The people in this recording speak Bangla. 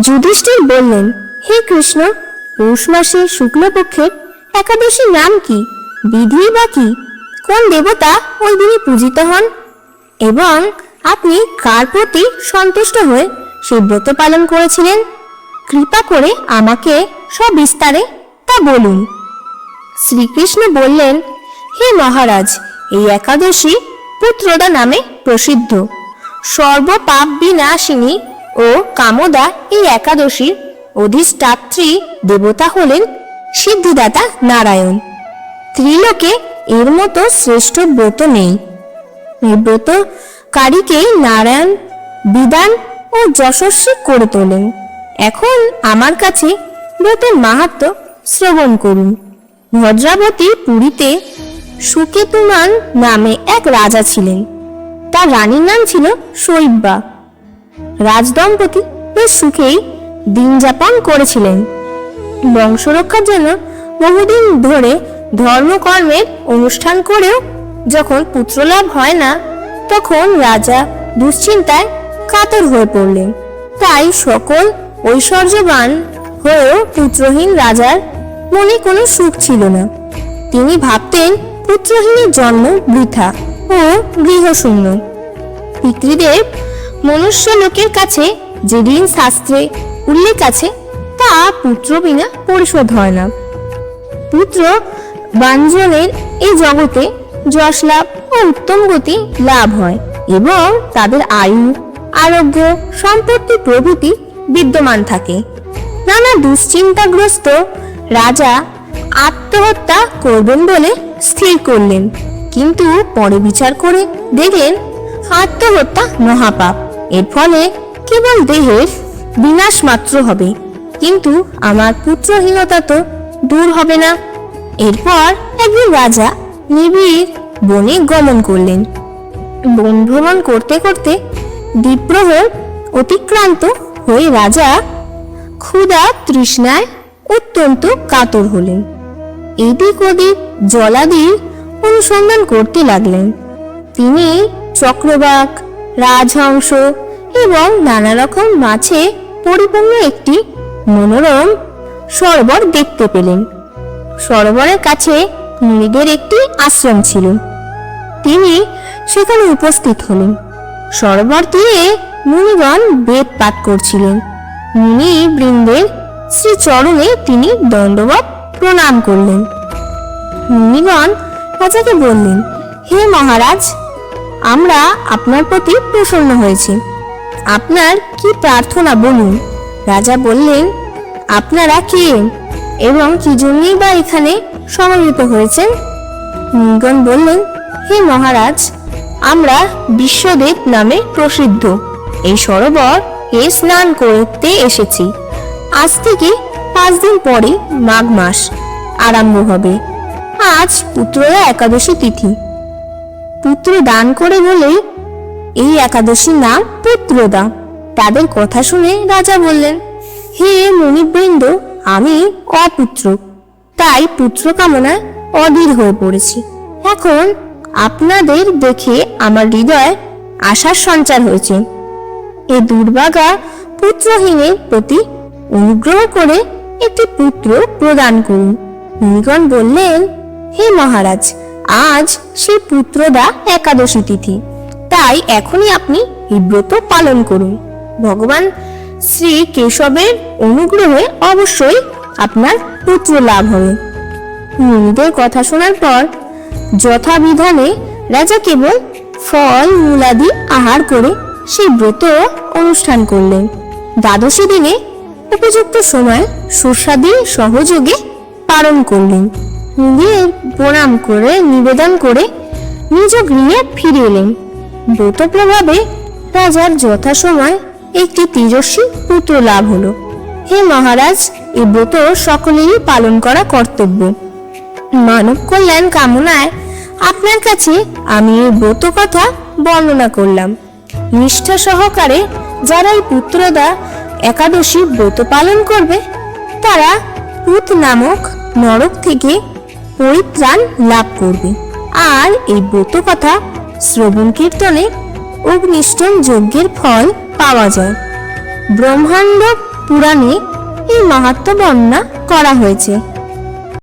যুধিষ্ঠির বললেন, হে কৃষ্ণ, পৌষ মাসে শুক্লপক্ষের একাদশীর নাম কি, বিধি বা কি? কোন দেবতা ওই দিনে পূজিত হন? এবং আপনি কার প্রতি সন্তুষ্ট হয়ে সেই ব্রত পালন করেছিলেন? কৃপা করে আমাকে সবিস্তারে তা বলুন। শ্রীকৃষ্ণ বললেন, হে মহারাজ, এই একাদশী পুত্রদা নামে প্রসিদ্ধ। সর্বপাপ বিনাশিনী ও কামদা এই একাদশীর অধিষ্ঠাত্রী দেবতা হলেন সিদ্ধিদাতা নারায়ণ। ত্রিলোকে এর মতো শ্রেষ্ঠ ব্রত নেই। এই ব্রতকারীকেই নারায়ণ বিধান ও যশস্বী করে তোলেন। এখন আমার কাছে ব্রতের মাহাত্ম শ্রবণ করুন। ভদ্রাবতী পুরীতে সুকেতুমান নামে এক রাজা ছিলেন। তার রানীর নাম ছিল শৈব্যা। রাজদম্পতি বেশ সুখেই দিন যাপন করেছিলেন। বংশ রক্ষার জন্য বহুদিন ধরে ধর্মকর্মের অনুষ্ঠান করেও যখন পুত্রলাভ হয় না, তখন রাজা দুশ্চিন্তায় কাতর হয়ে পড়লেন। তাই সকল ঐশ্বর্যবান হয়েও পুত্রহীন রাজার মনে কোনো সুখ ছিল না। তিনি ভাবতেন পুত্রহীনের জন্ম বৃথা ও গৃহশূন্য। পিতৃদেব মনুষ্য লোকের কাছে যে ঋণ শাস্ত্রে উল্লেখ আছে, তা পুত্র বিনা পরিশোধ হয় না। পুত্র বাঞ্জনের এই জগতে যশ লাভ ও উত্তম গতি লাভ হয় এবং তাদের আয়ু, আরোগ্য, সম্পত্তি প্রভৃতি বিদ্যমান থাকে। নানা দুশ্চিন্তাগ্রস্ত রাজা আত্মহত্যা করবেন বলে স্থির করলেন, কিন্তু পরে বিচার করে দেখলেন আত্মহত্যা মহাপাপ। এর ফলে কেবল দেহের বিনাশ মাত্র হবে। কিন্তু আমার পুত্রহীনতা তো দূর হবে না। এরপর একদিন রাজা নিবিড় বনে গমন করলেন। বন ভ্রমণ করতে করতে দ্বীপ্রহর অতিক্রান্ত হয়ে রাজা ক্ষুধা তৃষ্ণায় অত্যন্ত কাতর হলেন। এদিক ওদিক জলাদির অনুসন্ধান করতে লাগলেন। তিনি চক্রবাক রাজহংস এবং নানা রকম মাছে পরিপূর্ণ একটি মনোরম সরোবর দেখতে পেলেন। সরোবরের কাছে মুনিদের একটি আশ্রম ছিল। তিনি সেখানে উপস্থিত হলেন। সরোবর তীরে মুনিগণ বেদ পাঠ করছিলেন। মুনি বৃন্দের শ্রী চরণে তিনি দণ্ডবত প্রণাম করলেন। মুনিগণ রাজাকে বললেন, হে মহারাজ আমরা আপনার প্রতি প্রসন্ন হয়েছি। আপনার কি প্রার্থনা বলুন? রাজা বললেন, আপনারা কে এবং কি জন্যই বা এখানে সমবেত হয়েছেন? মুনিগণ বললেন, হে মহারাজ, আমরা বিশ্বদেব নামে প্রসিদ্ধ। এই সরোবর এ স্নান করতে এসেছি। আজ থেকে পাঁচ দিন পরে মাঘ মাস আরম্ভ হবে। আজ পুত্ররা একাদশী তিথি। পুত্র দান করে বলে, এই একাদশীর নাম পুত্রদা। তাদের কথা শুনে রাজা বললেন, হে মণিবৃন্দ আমি অপুত্র। তাই পুত্র কামনায় অধীর হয়ে পড়েছি। এখন আপনাদের দেখে আমার হৃদয় আশার সঞ্চার হয়েছে। এ দুর্ভাগা পুত্রহীনের প্রতি অনুগ্রহ করে একটি পুত্র প্রদান করুন। মুনিগণ বললেন, হে মহারাজ আজ সেই পুত্রদা একাদশী তিথি। তাই এখনই আপনি এই ব্রত পালন করুন। ভগবান শ্রী কেশবের অনুগ্রহে অবশ্যই আপনার পুত্র লাভ হবে। মুনিদের কথা শোনার পর যথাবিধানে রাজা কেবল ফল মূলাদি আহার করে সেই ব্রত অনুষ্ঠান করলেন। দ্বাদশী দিনে উপযুক্ত সময় সুস্বাদী সহযোগে পালন করলেন। নিজের প্রণাম করে, নিবেদন করে নিজ গৃহে ফিরে এলেন। ব্রত প্রভাবে রাজার যথাসময় একটি তেজস্বী পুত্র লাভ হলো। হে মহারাজ এই ব্রত সকলেরই পালন করা কর্তব্য। মানব কল্যাণ কামনায় আপনার কাছে আমি এই ব্রত কথা বর্ণনা করলাম। নিষ্ঠা সহকারে যারা এই পুত্রদা একাদশী ব্রত পালন করবে, তারা পুত নামক নরক থেকে পরিত্রাণ লাভ করবে। আর এই ব্রত কথা শ্রবণ কীর্তনে অগ্নিষ্ঠন যজ্ঞের ফল পাওয়া যায়। ব্রহ্মাণ্ড পুরাণে এই মাহাত্ম বর্ণনা করা হয়েছে।